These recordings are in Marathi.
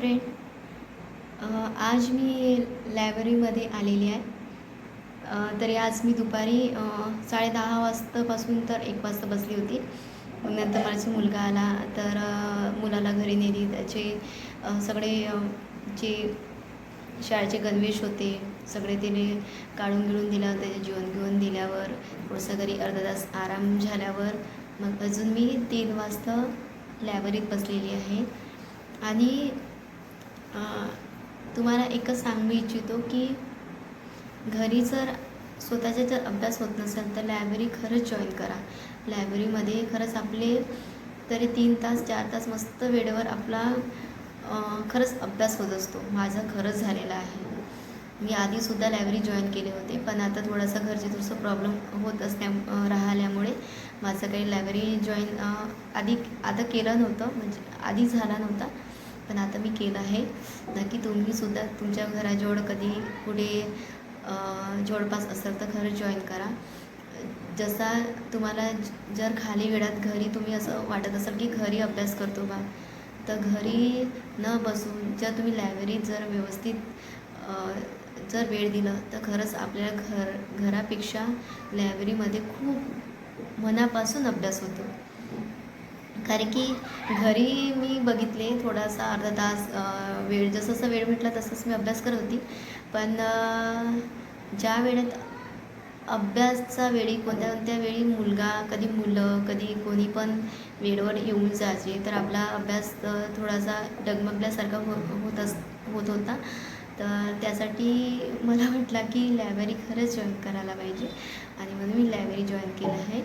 फ्रेंड आज मी लायब्ररीमध्ये आलेली आहे. तरी आज मी दुपारी साडे साडेदहा वाजतापासून तर एक वाजता बसली होती. मग नंतर माझा मुलगा आला तर मुलाला घरी नेली. त्याचे सगळे जे शाळेचे गणवेश होते सगळे तिने काढून गिळून दिल्यावर त्याचे जेवण घेऊन दिल्यावर थोडंसं घरी अर्धा तास आराम झाल्यावर मग अजून मी तीन वाजता लायब्ररीत बसलेली आहे. आणि तुम्हाला एकच सांगू इच्छितो की घरी जर स्वतःचा जर अभ्यास होत नसेल तर लायब्ररी खरंच जॉईन करा. लायब्ररीमध्ये खरंच आपले तरी तीन तास चार तास मस्त वेळेवर आपला खरंच अभ्यास होत असतो. माझं खरंच झालेला आहे. मी आधीसुद्धा लायब्ररी जॉईन केले होते पण आता थोडासा घरचे थोडंसं प्रॉब्लेम होत असल्या राहिल्यामुळे माझं काही लायब्ररी जॉईन आधी आता केलं नव्हतं म्हणजे आधी झाला नव्हता. पण आता मी केलं आहे. नक्की तुम्हीसुद्धा तुमच्या घराजवळ कधी कुठे जवळपास असेल तर खरंच जॉईन करा. जसा तुम्हाला जर खाली वेळात घरी तुम्ही असं वाटत असेल की घरी अभ्यास करतो बा तर घरी न बसून जर तुम्ही लायब्ररीत जर व्यवस्थित जर वेळ दिलं तर खरंच आपल्या घर घरापेक्षा लायब्ररीमध्ये खूप मनापासून अभ्यास होतो. कारण की घरी मी बघितले थोडासा अर्धा तास वेळ जसं जसं वेळ भेटला तसंच मी अभ्यास करत होती. पण ज्या वेळेत अभ्यासचा वेळी कोणत्या कोणत्या वेळी मुलगा कधी मुलं कधी कोणी पण वेळेवर येऊन जायचे तर आपला अभ्यास थोडासा डगमगल्यासारखा हो होत अस होत होता. तर त्यासाठी मला म्हटलं की लायब्ररी खरंच जॉईन करायला पाहिजे. आणि म्हणून मी लायब्ररी जॉईन केलं आहे.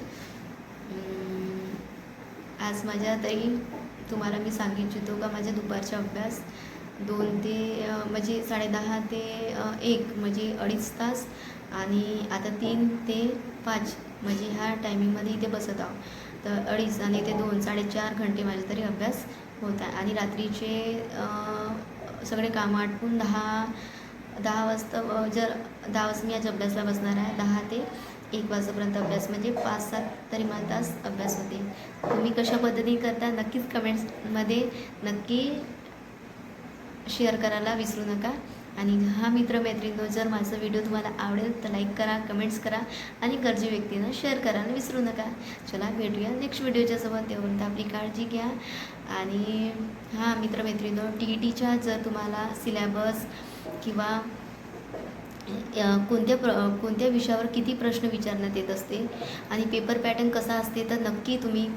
आज माझ्या ताई तुम्हाला मी सांगू इच्छितो का माझ्या दुपारचा अभ्यास दोन ते म्हणजे साडेदहा ते एक म्हणजे अडीच तास आणि आता तीन ते पाच म्हणजे ह्या टायमिंगमध्ये इथे बसत आहो तर अडीच आणि ते दोन साडेचार घंटे माझे तरी अभ्यास होत आहे. आणि रात्रीचे सगळे कामं आटपून दहा दहा वाजता जर दहा वाजता मी आज अभ्यासला बसणार आहे दहा ते एक वाजेपर्यंत अभ्यास म्हणजे पाच सात तरी मला तास अभ्यास होते. तुम्ही कशा पद्धतीने करता नक्कीच कमेंट्समध्ये नक्की शेअर करायला विसरू नका. आणि हा मित्रमैत्रिणींनो जर माझा व्हिडिओ तुम्हाला आवडेल तर लाईक करा कमेंट्स करा आणि गरजू व्यक्तींना शेअर करायला विसरू नका. चला भेटूया नेक्स्ट व्हिडिओच्या सोबत. तेवढं आपली काळजी घ्या. आणि हा मित्रमैत्रिणींनो टी ई टीच्या जर तुम्हाला सिलॅबस किंवा कोणत्या प्र कोणत्या विषयावर किती प्रश्न विचारण्यात येत असते आणि पेपर पॅटर्न कसा असते? तर नक्की तुम्ही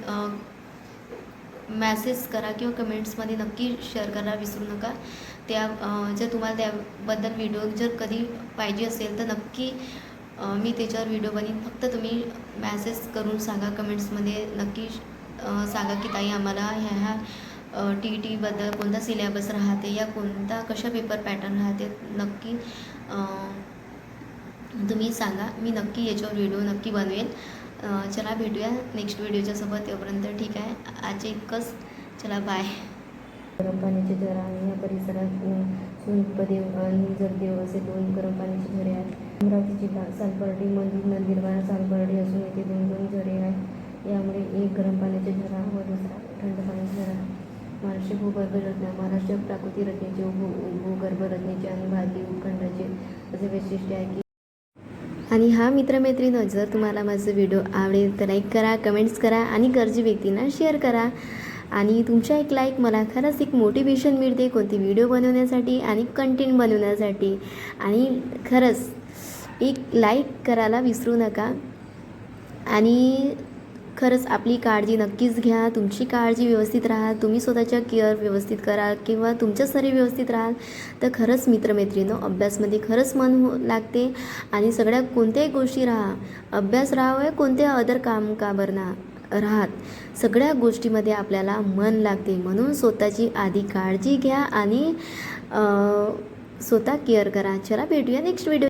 मॅसेज करा किंवा कमेंट्समध्ये नक्की शेअर करा विसरू नका. त्या जर तुम्हाला त्याबद्दल व्हिडिओ जर कधी पाहिजे असेल तर नक्की मी त्याच्यावर व्हिडिओ बनवीन. फक्त तुम्ही मॅसेज करून सांगा कमेंट्समध्ये नक्की सांगा की ताई आम्हाला ह्या ह्या टी ई टीबद्दल कोणता सिलेबस राहते या कोणता कशा पेपर पॅटर्न राहते नक्की तुम्ही सांगा. मी नक्की याच्यावर व्हिडिओ नक्की बनवेल चला भेटूया नेक्स्ट व्हिडिओच्या सोबत. ठीक आहे. आजचे इतकंच. चला बाय गरम पाण्याचे झरे आणि या परिसरात सुनिपदेव आणि जगदेव असे दोन गरम पाण्याचे झरे आहेत. अमरावती जिल्हा सालपर्डी मंदिर नंदीरबार सालपर्डी असून येथे दोन दोन झरे आहेत. यामुळे एक गरम पाण्याचे झरा व दुसरा थंड पाण्याचा झरा. महाराष्ट्र भूगर्भ रत्न महाराष्ट्र प्राकृतिक रचनेचे भू भूगर्भ रचनेचे आणि भारतीय उपखंडाचे असे वैशिष्ट्य आहे की आणि हा मित्रमैत्रिणी जर तुम्हाला माझं व्हिडिओ आवडेल तर लाईक करा कमेंट्स करा आणि गरजू व्यक्तींना शेअर करा. आणि तुमच्या एक लाईक मला खरंच एक मोटिवेशन मिळते कोणती व्हिडिओ बनवण्यासाठी आणि कंटेंट बनवण्यासाठी. आणि खरंच एक लाईक करायला विसरू नका. आणि खरंच आपली काळजी नक्कीच घ्या. तुमची काळजी व्यवस्थित राहा. तुम्ही स्वतःच्या केअर व्यवस्थित करा किंवा तुमच्या शरीर व्यवस्थित राहाल. तर खरंच मित्रमैत्रिणं अभ्यासमध्ये खरंच मन हो लागते. आणि सगळ्या कोणत्याही गोष्टी राहा. अभ्यास राहावं कोणत्या अदर काम का बरं ना राहात. सगळ्या गोष्टीमध्ये आपल्याला मन लागते. म्हणून स्वतःची आधी काळजी घ्या आणि स्वतः केअर करा. चला भेटूया नेक्स्ट व्हिडिओ